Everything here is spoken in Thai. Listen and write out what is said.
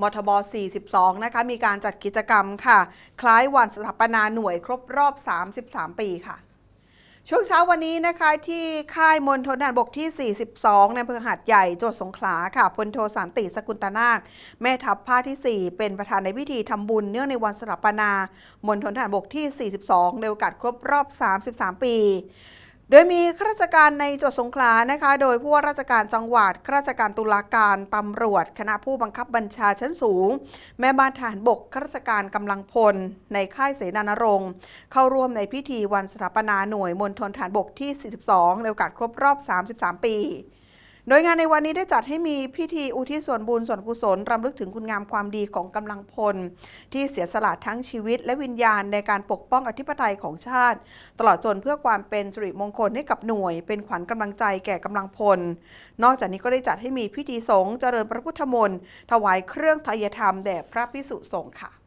มทบ 42 นะคะ มีการจัดกิจกรรมค่ะ คล้ายวันสถาปนาหน่วยครบรอบ 33 ปีค่ะ ช่วงเช้าวันนี้นะคะที่ค่ายมณฑลทหารบกที่ 42 ในอำเภอหาดใหญ่จังหวัดสงขลาค่ะพลโทสันติสกุลตนาค แม่ทัพภาคที่ 4 เป็นประธานในพิธีทำบุญเนื่องในวันสถาปนามณฑลทหารบกที่ 42 ในโอกาสครบรอบ 33 ปี โดยมีข้าราชการในจังหวัดสงขลานะคะ โดยผู้ว่าราชการจังหวัดข้าราชการตุลาการตำรวจ คณะผู้บังคับบัญชาชั้นสูง แม่บ้านทหารบกข้าราชการกำลังพล ในค่ายเสนานรงค์เข้าร่วมในพิธีวันสถาปนาหน่วยมณฑลฐานบกที่ 42 ในโอกาสครบรอบ 33 ปี โดยงานในวันนี้ได้จัดให้มีพิธีอุทิศส่วนบุญส่วนกุศลรำลึกถึงคุณงามความดีของกำลังพล ที่เสียสละทั้งชีวิตและวิญญาณในการปกป้องอธิปไตยของชาติ ตลอดจนเพื่อความเป็นสิริมงคลให้กับหน่วย เป็นขวัญกำลังใจแก่กำลังพล นอกจากนี้ก็ได้จัดให้มีพิธีสงฆ์เจริญพระพุทธมนต์ถวายเครื่องไทยธรรมแด่พระพิสุสงฆ์ค่ะ